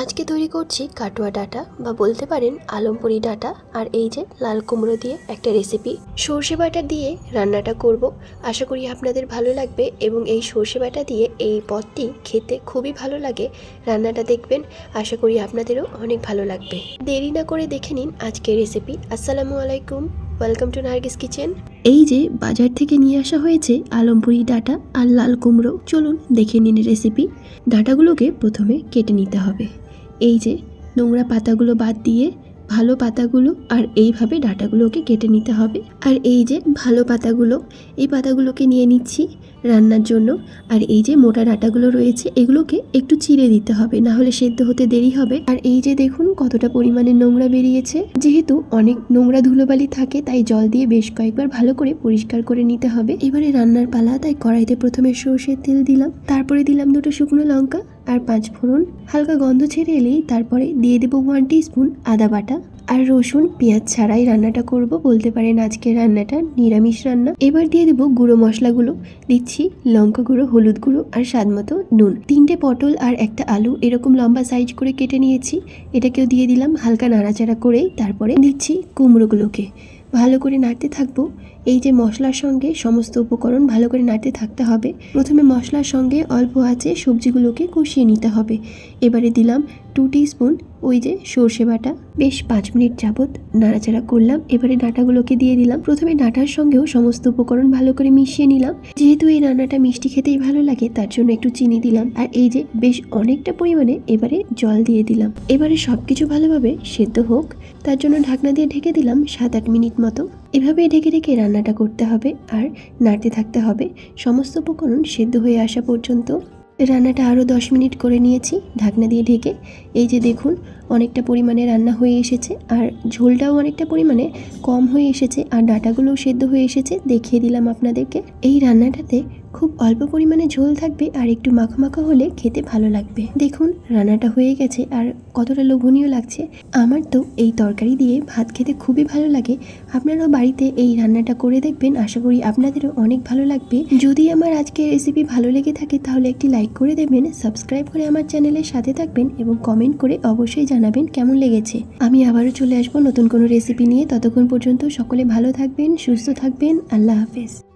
আজকে তৈরি করছি কাটুয়া ডাটা বা বলতে পারেন আলমপুরি ডাটা আর এই যে লাল কুমড়ো দিয়ে একটা রেসিপি সর্ষে বাটা দিয়ে রান্নাটা করব। আশা করি আপনাদের ভালো লাগবে এবং এই সর্ষে বাটা দিয়ে এই পদটি খেতে খুবই ভালো লাগে। রান্নাটা দেখবেন। আশা করি আপনাদেরও অনেক ভালো লাগবে। দেরি না করে দেখে নিন আজকের রেসিপি আসসালামু আলাইকুম। ওয়েলকাম টু নার্গিস কিচেন এই যে বাজার থেকে নিয়ে আসা হয়েছে আলমপুরি ডাটা আর লাল কুমড়ো, চলুন দেখে নিন রেসিপি ডাটাগুলোকে প্রথমে কেটে নিতে হবে। এই যে নোংরা পাতাগুলো বাদ দিয়ে ভালো পাতাগুলো আর এইভাবে ডাটাগুলোকে কেটে নিতে হবে। আর এই যে ভালো পাতাগুলো, এই পাতাগুলোকে নিয়ে নিচ্ছি রান্নার জন্য। আর এই যে মোটা ডাটাগুলো রয়েছে, এগুলোকে একটু চিড়ে দিতে হবে না হলে সেদ্ধ হতে দেরি হবে। আর এই যে দেখুন কতটা পরিমাণে নোংরা বেরিয়েছে। যেহেতু অনেক নোংরা ধুলোবালি থাকে, তাই জল দিয়ে বেশ কয়েকবার ভালো করে পরিষ্কার করে নিতে হবে। এবারে রান্নার পালা, তাই কড়াইতে প্রথমে সর্ষের তেল দিলাম। তারপরে দিলাম দুটো শুকনো লঙ্কা। আর পাঁচ ফোড়ন, হালকা গন্ধ ছেড়ে এলেই তারপরে দিয়ে দেবো ওয়ান স্পুন আদা বাটা। আর রসুন, পেঁয়াজ ছাড়াই রান্নাটা করব, বলতে পারেন আজকে রান্নাটা নিরামিষ রান্না। এবার দিয়ে দেবো গুঁড়ো মশলাগুলো, দিচ্ছি লঙ্কা গুঁড়ো, হলুদ গুঁড়ো আর স্বাদ মতো নুন। তিনটে পটল আর একটা আলু এরকম লম্বা সাইজ করে কেটে নিয়েছি। এটাকেও দিয়ে দিলাম হালকা নাড়াচাড়া করেই, তারপরে দিচ্ছি কুমড়োগুলোকে। ভালো করে নাড়তে থাকব। এই যে মশলার সঙ্গে সমস্ত উপকরণ ভালো করে নাড়তে থাকতে হবে। প্রথমে মশলার সঙ্গে অল্প আছে সবজিগুলোকে কষিয়ে নিতে হবে। এবারে দিলাম টু স্পুন ওই যে সর্ষে বাটা। বেশ পাঁচ মিনিট যাবত নাড়াচাড়া করলাম। এবারে ডাঁটাগুলোকে দিয়ে দিলাম। প্রথমে ডাঁটার সঙ্গেও সমস্ত উপকরণ ভালো করে মিশিয়ে নিলাম। যেহেতু এই রান্নাটা মিষ্টি খেতেই ভালো লাগে, তার জন্য একটু চিনি দিলাম। আর এই যে বেশ অনেকটা পরিমাণে এবারে জল দিয়ে দিলাম। এবারে সব কিছু ভালোভাবে সেদ্ধ হোক। তার জন্য ঢাকনা দিয়ে ঢেকে দিলাম সাত আট মিনিট মতো। এভাবে ঢেকে ঢেকে রান্নাটা করতে হবে আর নাড়তে থাকতে হবে। সমস্ত উপকরণ সেদ্ধ হয়ে আসা পর্যন্ত। রান্নাটা আরও দশ মিনিট করে নিয়েছি, ঢাকনা দিয়ে ঢেকে। এই যে দেখুন অনেকটা পরিমাণে রান্না হয়ে এসেছে আর ঝোলটাও অনেকটা পরিমাণে কম হয়ে এসেছে আর ডাটাগুলোও সেদ্ধ হয়ে এসেছে, দেখিয়ে দিলাম আপনাদেরকে। এই রান্নাটাতে খুব অল্প পরিমাণে ঝোল থাকবে আর একটু মাখা মাখা হলে খেতে ভালো লাগবে। দেখুন, রান্নাটা হয়ে গেছে আর কতটা লোভনীয় লাগছে। আমার তো এই তরকারি দিয়ে ভাত খেতে খুবই ভালো লাগে। আপনারাও বাড়িতে এই রান্নাটা করে দেখবেন, আশা করি আপনাদেরও অনেক ভালো লাগবে। যদি আমার আজকের রেসিপি ভালো লেগে থাকে তাহলে একটি লাইক করে দেবেন সাবস্ক্রাইব করে আমার চ্যানেলের সাথে থাকবেন এবং কমেন্ট করে অবশ্যই জানাবেন কেমন লেগেছে। আমি আবারও চলে আসব নতুন কোনো রেসিপি নিয়ে। ততক্ষণ পর্যন্ত সকলে ভালো থাকবেন, সুস্থ থাকবেন। আল্লাহ হাফেজ।